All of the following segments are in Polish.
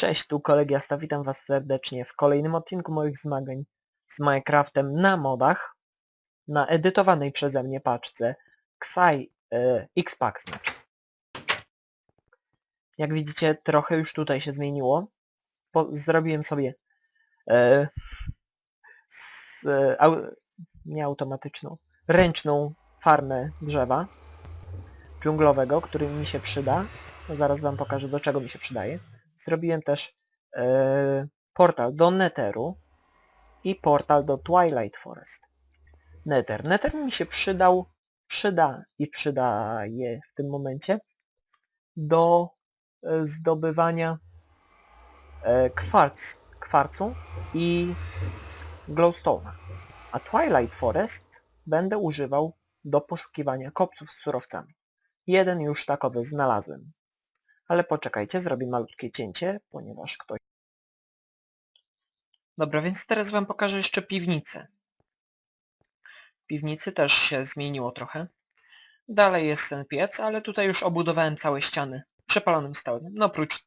Cześć, tu Kolegiasta, witam was serdecznie w kolejnym odcinku moich zmagań z Minecraftem na modach, na edytowanej przeze mnie paczce Xai X-Pack znaczy. Jak widzicie, trochę już tutaj się zmieniło. Po, zrobiłem sobie e, z, e, au, nie automatyczną, ręczną farmę drzewa dżunglowego, który mi się przyda. Zaraz wam pokażę, do czego mi się przydaje. Zrobiłem też e, portal do Netheru i portal do Twilight Forest. Nether. Nether mi się przydał, przyda i przydaje w tym momencie do e, zdobywania e, kwarc, kwarcu i glowstone'a. A Twilight Forest będę używał do poszukiwania kopców z surowcami. Jeden już takowy znalazłem. Ale poczekajcie, zrobię malutkie cięcie, ponieważ ktoś... Dobra, więc teraz wam pokażę jeszcze piwnicę. W piwnicy też się zmieniło trochę. Dalej jest ten piec, ale tutaj już obudowałem całe ściany przepalonym stołem, no oprócz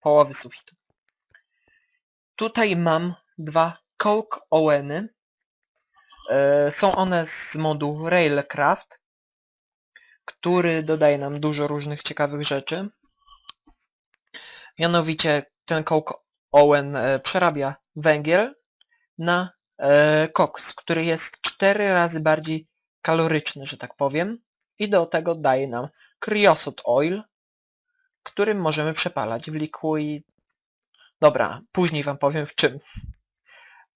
połowy sufitu. Tutaj mam dwa Coke Oweny. E, są one z modu Railcraft, który dodaje nam dużo różnych ciekawych rzeczy. Mianowicie ten Coke Owen e, przerabia węgiel na e, koks, który jest 4 razy bardziej kaloryczny, że tak powiem. I do tego daje nam Creosote Oil, którym możemy przepalać w liquid... Dobra, później wam powiem w czym.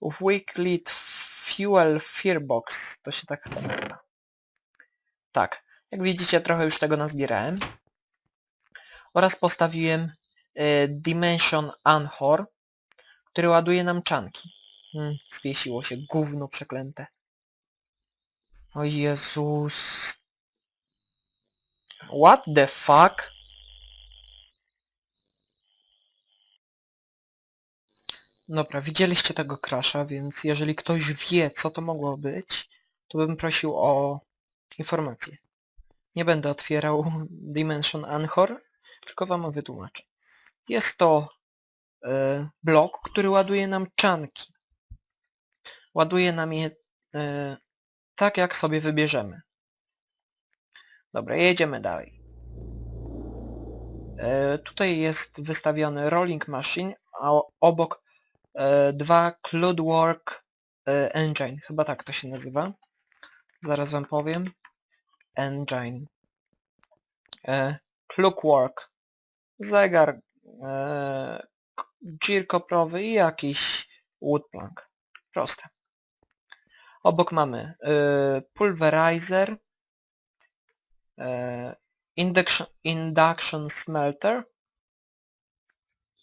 W Liquid Fuel Firebox, to się tak chyba nazywa. Tak, jak widzicie trochę już tego nazbierałem. Oraz postawiłem e, Dimension Anchor, który ładuje nam czanki. Hmm, zwiesiło się, gówno przeklęte. O Jezus. What the fuck? Dobra, widzieliście tego crasha, więc jeżeli ktoś wie, co to mogło być, to bym prosił o informację. Nie będę otwierał Dimension Anchor, tylko wam wytłumaczę. Jest to e, blok, który ładuje nam czanki. Ładuje nam je e, tak, jak sobie wybierzemy. Dobra, jedziemy dalej. E, tutaj jest wystawiony Rolling Machine, a obok dwa Cloudwork e, Engine. Chyba tak to się nazywa. Zaraz wam powiem. Engine. E, Clockwork. Zegar. E, gir koprowy i jakiś woodplank. Proste. Obok mamy e, pulverizer, e, induction, induction smelter,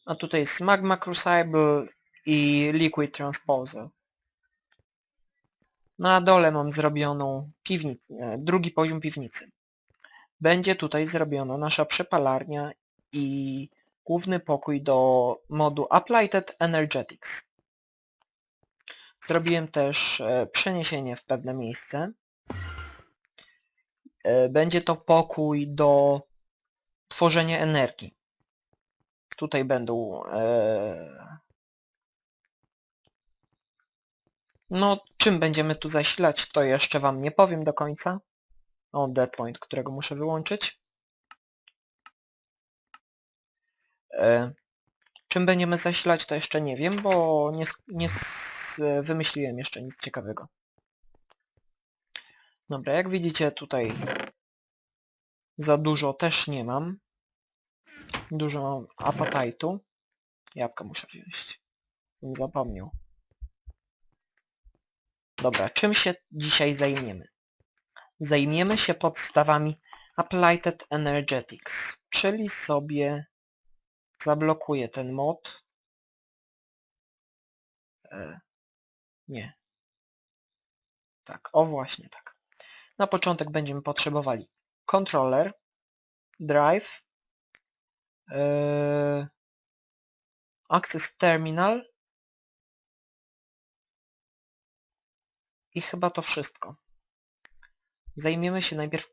a tutaj jest magma crucible i liquid transposer. Na dole mam zrobioną piwnicę, drugi poziom piwnicy. Będzie tutaj zrobiona nasza przepalarnia i główny pokój do modu Applied Energetics. Zrobiłem też e, przeniesienie w pewne miejsce. E, Będzie to pokój do tworzenia energii. Tutaj będą e, No, czym będziemy tu zasilać, to jeszcze wam nie powiem do końca. O, deadpoint, którego muszę wyłączyć. E, czym będziemy zasilać, to jeszcze nie wiem, bo nie, nie wymyśliłem jeszcze nic ciekawego. Dobra, jak widzicie tutaj za dużo też nie mam. Dużo mam apatite'u. Jabłka muszę wziąć. Bym zapomniał. Dobra, czym się dzisiaj zajmiemy? Zajmiemy się podstawami Applied Energetics, czyli sobie zablokuję ten mod. E, nie. Tak, o właśnie tak. Na początek będziemy potrzebowali controller, drive, e, access terminal I chyba to wszystko. Zajmiemy się najpierw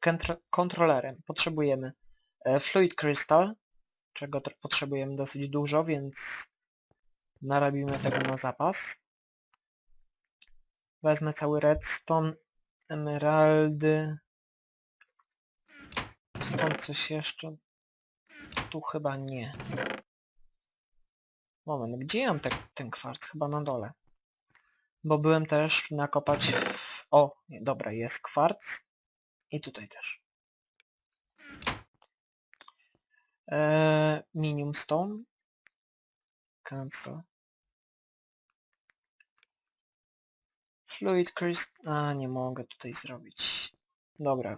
kontrolerem. Potrzebujemy e, Fluid Crystal, czego tr- potrzebujemy dosyć dużo, więc narobimy tego na zapas. Wezmę cały redstone, emeraldy. Stąd coś jeszcze? Tu chyba nie. Moment, gdzie ja mam te, ten kwarc? Chyba na dole. Bo byłem też nakopać w... O, dobra, jest kwarc. I tutaj też. Eee, Minium Stone. Cancel. Fluid Crystal... A, nie mogę tutaj zrobić. Dobra.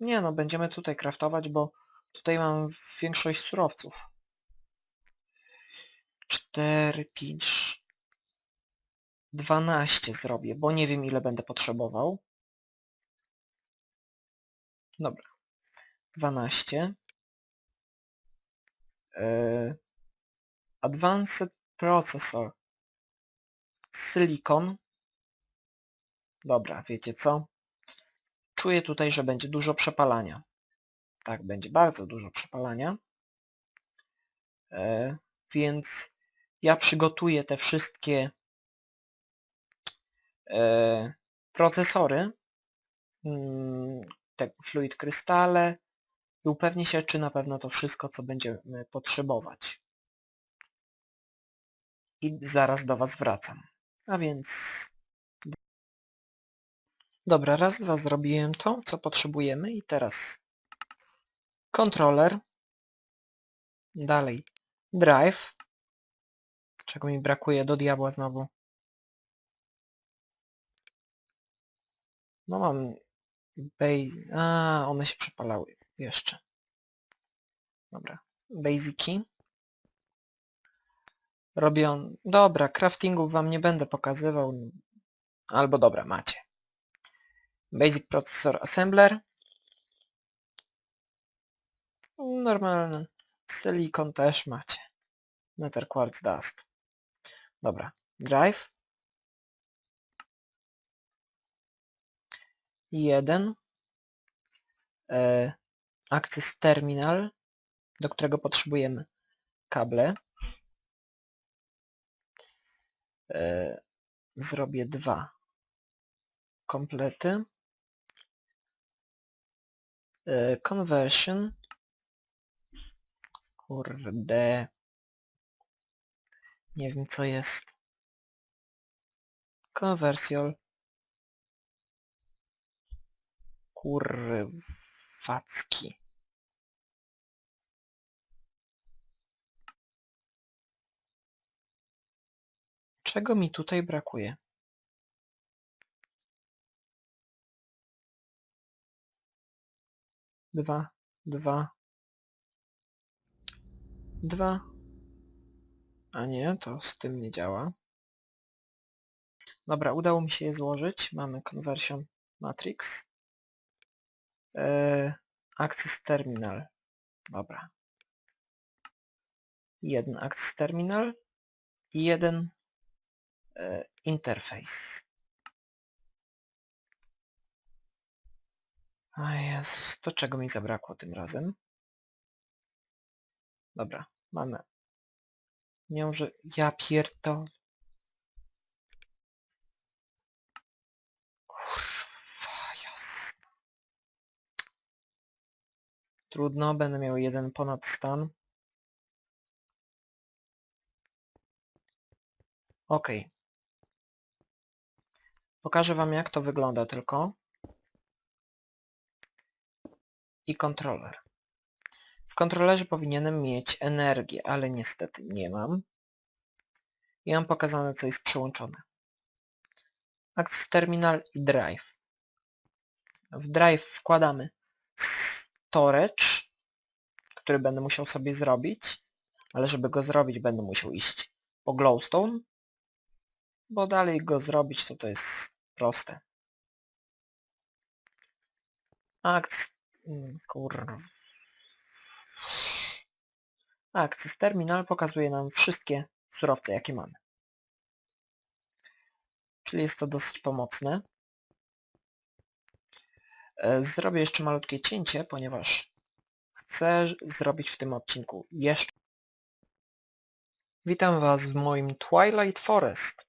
Nie no, będziemy tutaj craftować, bo tutaj mam większość surowców. 4, 5... 12 zrobię, bo nie wiem ile będę potrzebował. Dobra. 12. Yy, Advanced Processor. Silicon. Dobra, wiecie co? Czuję tutaj, że będzie dużo przepalania. Tak, będzie bardzo dużo przepalania. E, więc ja przygotuję te wszystkie procesory, mm, te fluid krystale i upewnię się, czy na pewno to wszystko, co będziemy potrzebować. I zaraz do Was wracam. A więc... Dobra, raz, dwa, zrobiłem to, co potrzebujemy i teraz kontroler, dalej drive, czego mi brakuje do diabła znowu. No mam base... A, one się przepalały jeszcze. Dobra, basiki. Robię on... Dobra, craftingów wam nie będę pokazywał. Albo dobra, macie. Basic Processor Assembler. Normalny. Silicon też macie. Nether Quartz Dust. Dobra. Drive. Jeden. E, Access Terminal, do którego potrzebujemy kable. E, zrobię dwa komplety. E, conversion. Kurde. Nie wiem co jest. Conversiol. Kurwacki. Czego mi tutaj brakuje? Dwa, dwa, dwa. A nie, to z tym nie działa. Dobra, udało mi się je złożyć. Mamy conversion matrix. Eee, access terminal. Dobra. Jeden access terminal i jeden e, interfejs. A jest, to czego mi zabrakło tym razem? Dobra, mamy. Nie może... Ja pierdo... Kurwa, Trudno, będę miał jeden ponad stan. Okej. Pokażę wam jak to wygląda tylko. I kontroler. W kontrolerze powinienem mieć energię, ale niestety nie mam. I mam pokazane co jest przyłączone. Access Terminal i Drive. W Drive wkładamy storage, który będę musiał sobie zrobić, ale żeby go zrobić będę musiał iść po glowstone, bo dalej go zrobić to to jest proste. Access... mm, Kurwa. Access Terminal pokazuje nam wszystkie surowce jakie mamy. Czyli jest to dosyć pomocne. E, Zrobię jeszcze malutkie cięcie, ponieważ chcę zrobić w tym odcinku jeszcze. Witam Was w moim Twilight Forest.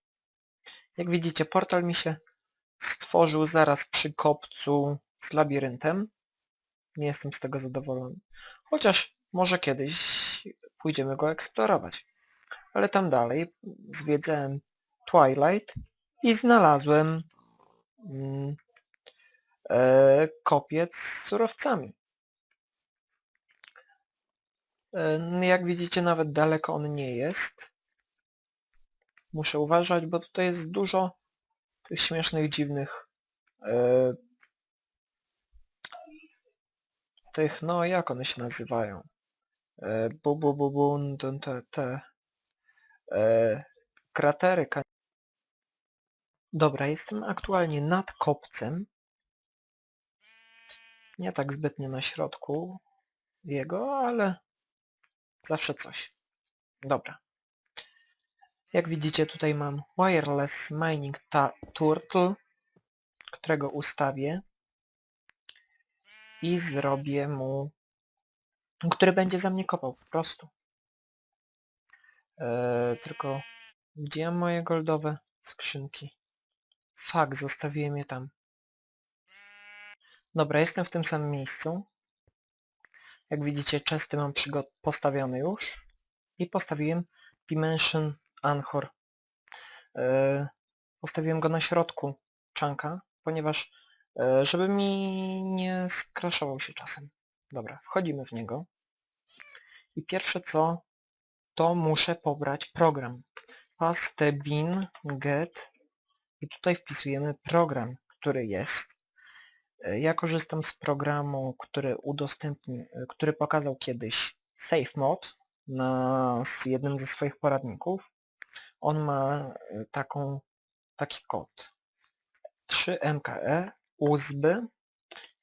Jak widzicie, portal mi się stworzył zaraz przy kopcu z labiryntem. Nie jestem z tego zadowolony. Chociaż może kiedyś pójdziemy go eksplorować. Ale tam dalej zwiedzałem Twilight i znalazłem mm, kopiec z surowcami. E, no jak widzicie, nawet daleko on nie jest. Muszę uważać, bo tutaj jest dużo tych śmiesznych, dziwnych e, tych, no jak one się nazywają? E, bu, bu, bu, bu, te, te e, kratery. Dobra, jestem aktualnie nad kopcem. Nie tak zbytnio na środku jego, ale zawsze coś. Dobra. Jak widzicie tutaj mam Wireless Mining Turtle, którego ustawię i zrobię mu, który będzie za mnie kopał po prostu. Eee, tylko gdzie mam moje goldowe skrzynki? Fuck, zostawiłem je tam. Dobra, jestem w tym samym miejscu. Jak widzicie, chesty mam postawione już. I postawiłem Dimension Anchor. Eee, postawiłem go na środku czanka, ponieważ e, żeby mi nie skraszował się czasem. Dobra, wchodzimy w niego. I pierwsze co, to muszę pobrać program. Paste bin get i tutaj wpisujemy program, który jest. E, Ja korzystam z programu, który udostępnił, e, który pokazał kiedyś SafeMod na jednym ze swoich poradników. On ma e, taką, taki kod 3MKE USB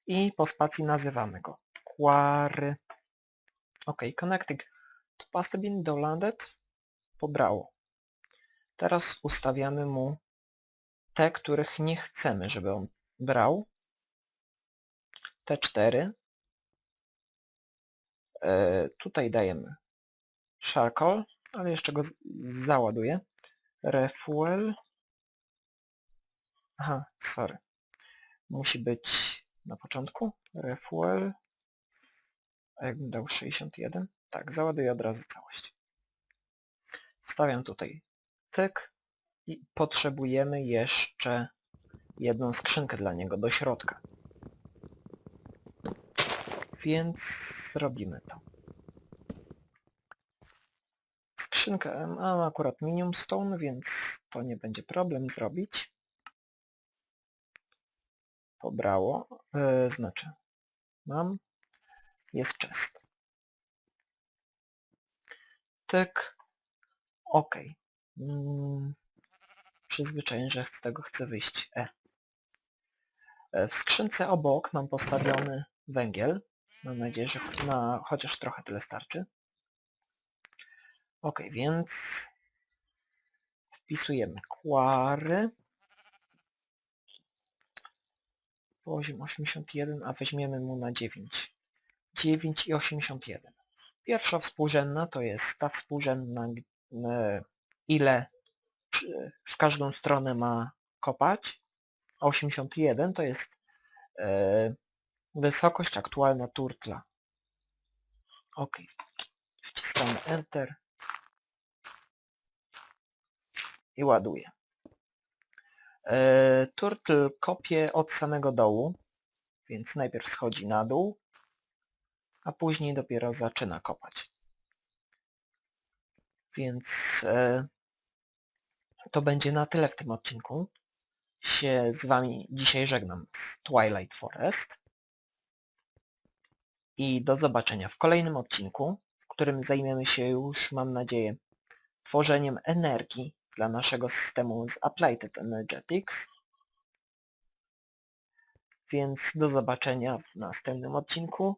i po spacji nazywamy go Quary. Ok, connecting to pastebin do landed pobrało. Teraz ustawiamy mu te, których nie chcemy, żeby on brał. Te cztery. E, tutaj dajemy charcoal, ale jeszcze go załaduję. Refuel. Aha, sorry. Musi być na początku. Refuel. A jakbym dał 61? Tak, załaduję od razu całość. Wstawiam tutaj tyk i potrzebujemy jeszcze jedną skrzynkę dla niego do środka. Więc zrobimy to. Skrzynkę mam akurat Minium Stone, więc to nie będzie problem zrobić. Pobrało, yy, znaczy mam, jest chest. Tyk, ok. Mm, że z tego chcę wyjść. E. E, W skrzynce obok mam postawiony węgiel. Mam nadzieję, że na chociaż trochę tyle starczy. Ok, więc wpisujemy quary. Poziom 81, a weźmiemy mu na 9. 9 i 81. Pierwsza współrzędna to jest ta współrzędna, e, ile w każdą stronę ma kopać. A 81 to jest e, wysokość aktualna turtla. Ok. Wciskamy Enter. I ładuję. E, turtle kopie od samego dołu, więc najpierw schodzi na dół, a później dopiero zaczyna kopać. Więc e, to będzie na tyle w tym odcinku. Się z Wami dzisiaj żegnam z Twilight Forest. I do zobaczenia w kolejnym odcinku, w którym zajmiemy się już, mam nadzieję, tworzeniem energii dla naszego systemu z Applied Energetics. Więc do zobaczenia w następnym odcinku